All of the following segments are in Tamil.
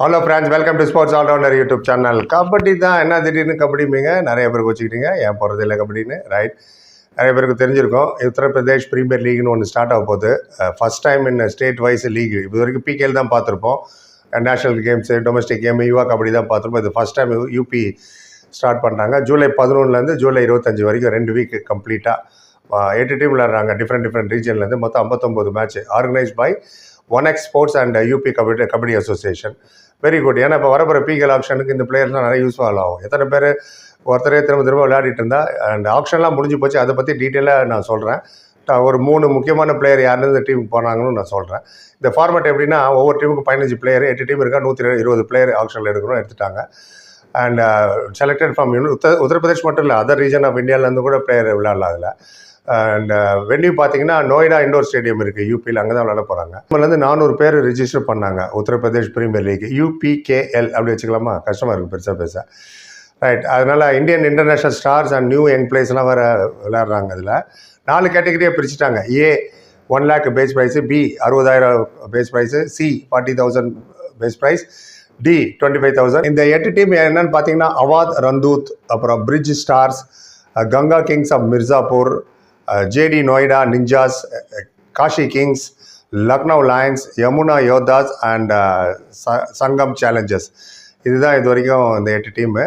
Hello friends welcome to sports all rounder YouTube channel kabaddi தான் என்ன திடீர்னு கபடிப்பீங்க நிறைய பேருக்கு வச்சுக்கிட்டீங்க ஏன் போகிறது இல்லை கபடின்னு? ரைட் நிறைய பேருக்கு தெரிஞ்சிருக்கும். உத்தரப்பிரதேஷ் ப்ரீமியர் லீக்னு ஒன்று ஸ்டார்ட் ஆக போகுது. First time in state wise league இது வரைக்கும் பிகேல் தான் பார்த்துருப்போம். National games domestic game Yuva kabaddi தான் பார்த்துருப்போம். இது ஃபஸ்ட் டைம் யூபி ஸ்டார்ட் பண்ணுறாங்க ஜூலை பதினொன்றுலேருந்து ஜூலை இருபத்தஞ்சி வரைக்கும் ரெண்டு வீக் கம்ப்ளீட்டாக எட்டு டீம் விளாட்றாங்க டிஃப்ரெண்ட் டிஃப்ரெண்ட் ரீஜன்லேருந்து மொத்தம் ஐம்பத்தொம்போது match organise by one X sports and UP kabaddi kabaddi association very good ஏன்னா இப்போ வரப்போகிற பிகேல் ஆப்ஷனுக்கு இந்த பிளேயர்ஸ்லாம் நிறைய யூஸ்ஃபுல் ஆகும். எத்தனை பேர் ஒருத்தரே திரும்ப திரும்ப விளையாடிட்டு இருந்தா அண்ட் ஆப்ஷன்லாம் முடிஞ்சு போச்சு. அதை பற்றி டீட்டெயிலாக நான் சொல்கிறேன் ஒரு மூணு முக்கியமான பிளேயர் யாருன்னு இந்த டீமுக்கு போனாங்கன்னு நான் சொல்கிறேன் இந்த ஃபார்மேட் எப்படின்னா ஒவ்வொரு டீமுக்கு பதினஞ்சு பிளேயர் எட்டு டீம் இருக்கா நூற்றி இருபது பிளேயர் ஆப்ஷனில் எடுக்கணும் எடுத்துட்டாங்க. And selected from Uttar Uttar Pradesh மட்டும் இல்லை அதர் ரீஜன் ஆஃப் இந்தியாவிலேருந்து கூட பிளேயர் விளையாடலாம் அதில். அண்ட் uh, வென்யூ பார்த்தீங்கன்னா நோய்டா இண்டோர் ஸ்டேடியம் இருக்குது யூபியில் அங்கே தான் விளாட போகிறாங்க நம்மளேருந்து நானூறு பேர் ரிஜிஸ்டர் பண்ணாங்க உத்தரப்பிரதேஷ் பிரீமியர் லீக் யூபிகேஎல் அப்படி வச்சுக்கலாமா? கஷ்டமாக இருக்குது பெருசாக பெருசாக ரைட் அதனால் Indian international stars and new young பிளேஸ்லாம் வேறு விளையாடுறாங்க அதில் நாலு கேட்டகரியாக பிரிச்சுட்டாங்க. A one lakh base price B அறுபதாயிரம் base price C forty thousand base price D twenty five thousand இந்த எட்டு டீம் என்னென்னு பார்த்தீங்கன்னா அவாத் ரந்தூத் அப்புறம் Braj stars Ganga kings of Mirzapur JD Noida ninjas Kashi kings Lucknow lions Yamuna Yodhas and Sangam challengers இதுதான் இது வரைக்கும் இந்த எட்டு டீமு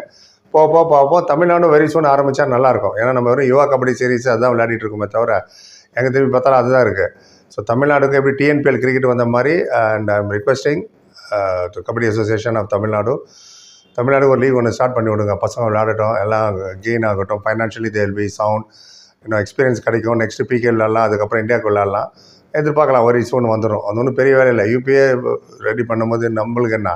போக போக பார்ப்போம் தமிழ்நாடு வெரி சூன் ஆரம்பித்தா நல்லாயிருக்கும். ஏன்னா நம்ம வெறும் யுவா கபடி சீரீஸ் அதுதான் விளையாடிட்டு இருக்கோமே தவிர எங்கே திரும்பி பார்த்தாலும் அதுதான் இருக்குது ஸோ தமிழ்நாடுக்கு எப்படி டிஎன்பிஎல் கிரிக்கெட் வந்த மாதிரி and I am requesting kabaddi association of Tamil Nadu Tamil Nadu ஒரு லீக் ஒன்று ஸ்டார்ட் பண்ணி விடுங்க. பசங்க விளையாடட்டும் எல்லாம் கெயின் ஆகட்டும். ஃபைனான்ஷியலி தேல் பி சவுண்ட் இன்னும் எக்ஸ்பீரியன்ஸ் கிடைக்கும். நெக்ஸ்ட் பிகே விளாட்லாம் அதுக்கப்புறம் இந்தியாவுக்கு விளாட்லாம் எதிர்பார்க்கலாம் ஒரு இஷ்யூ ஒன்று வந்துடும் அது ஒன்றும் பெரிய வேலை இல்லை. யூபிஏ ரெடி பண்ணும்போது நம்மளுக்கு என்ன?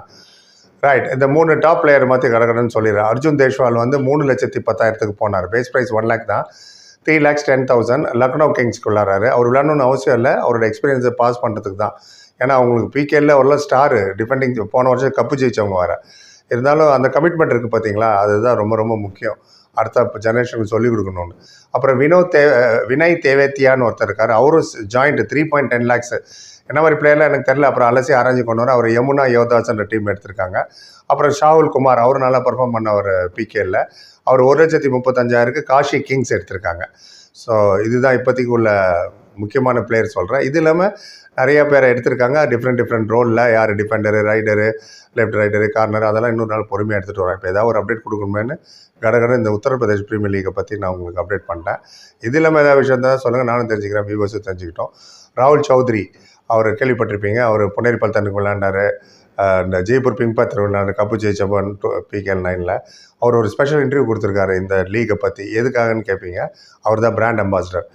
ரைட் இந்த மூணு டாப் பிளேயர் மாற்றி கடகடன்னு சொல்லிடுறேன். அர்ஜுன் தேஷ்வால் வந்து மூணு லட்சத்தி பத்தாயிரத்துக்கு போனார். பேஸ் ப்ரைஸ் ஒன் லேக் தான். Three lakhs ten thousand Lucknow கிங்ஸ்க்கு விளாட்றாரு அவர் விளாடணும்னு அவசியம் இல்லை. அவரோட எக்ஸ்பீரியன்ஸை பாஸ் பண்ணுறதுக்கு தான். ஏன்னா அவங்களுக்கு பிகேல ஒரு ஸ்டாரு டிஃபெண்டிங் போன வருஷம் கப்பு ஜெயிச்சவங்க வர இருந்தாலும் அந்த கமிட்மெண்ட் இருக்குது பார்த்தீங்களா அதுதான் ரொம்ப ரொம்ப முக்கியம். அடுத்த ஜெனரேஷனுக்கு சொல்லிக் கொடுக்கணும்னு. அப்புறம் வினோத் தே வினய் தேவேத்தியான்னு ஒருத்தர் இருக்கார். அவரும் joint three point ten lakhs என்ன மாதிரி பிளேயர்லாம் எனக்கு தெரில அப்புறம் அலசி அரேஞ்சு கொண்டு வர அவர் யமுனா யோதாஸ்ன்ற டீம் எடுத்திருக்காங்க. அப்புறம் ஷாகுல் குமார் அவர் நல்லா பர்ஃபார்ம் பண்ண அவர் பிகேல அவர் ஒரு லட்சத்தி முப்பத்தஞ்சாயிரக்கு காஷி கிங்ஸ் எடுத்திருக்காங்க. ஸோ இதுதான் இப்போதைக்கு உள்ள முக்கியமான பிளேயர் சொல்கிறேன் இது இல்லாமல் நிறைய பேரை எடுத்திருக்காங்க. டிஃப்ரெண்ட் டிஃப்ரெண்ட் ரோலில் யார் defender raider left raider corner அதெல்லாம் இன்னொரு நாள் பொறுமையாக எடுத்துகிட்டு வரேன் இப்போ ஏதாவது ஒரு அப்டேட் கொடுக்கணுமேனு கடகட இந்த உத்தரப்பிரதேஷ் ப்ரீமியர் லீகை பற்றி நான் உங்களுக்கு அப்டேட் பண்ணிட்டேன் இது இல்லாமல் ஏதாவது விஷயம் தான் சொல்லுங்கள் நானும் தெரிஞ்சுக்கிறேன். வியூவர்ஸும் தெரிஞ்சுக்கிட்டோம். ராகுல் சௌத்ரி அவர் கேள்விப்பட்டிருப்பீங்க. அவர் புனேரி பல்தனுக்கு விளையாண்டார். இந்த ஜெய்ப்பூர் பிங்க் பாத்திர விளையாண்டு கப்பு ஜெயிச்சப்பன் டூ பிகேஎல் நைனில் அவர் ஒரு ஸ்பெஷல் இன்டர்வியூ கொடுத்துருக்காரு இந்த லீகை பற்றி எதுக்காகன்னு கேட்பீங்க அவர் தான் பிராண்ட் அம்பாசிடர்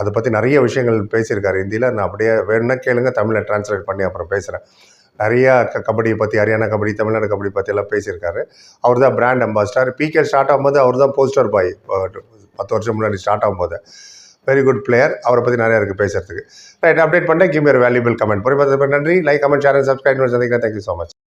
அதை பற்றி நிறைய விஷயங்கள் பேசியிருக்காரு. ஹிந்தியில் நான் அப்படியே வேணும்னா கேளுங்க தமிழில் ட்ரான்ஸ்லேட் பண்ணி அப்புறம் பேசுகிறேன் நிறையா க கபடியை பற்றி ஹரியானா கபடி தமிழ்நாடு கபடி பற்றியெல்லாம் பேசியிருக்காரு. அவர் தான் பிராண்ட் அம்பாசிடர் பிகே ஸ்டார்ட் ஆகும்போது அவர் தான் போஸ்டர் பாய் பத்து வருஷம் முன்னாடி ஸ்டார்ட் ஆகும்போது. வெரி குட் பிளேயர் அவரை பற்றி நிறையா இருக்குது பேசுறதுக்கு. ரைட் அப்டேட் பண்ணேன் கிம் வேல்யூபிள் கமெண்ட் பொறுப்பு நன்றி. லைக் கமெண்ட் ஷேர் சப்ஸ்கிரைப் சந்திக்கிறேன். Thank you so much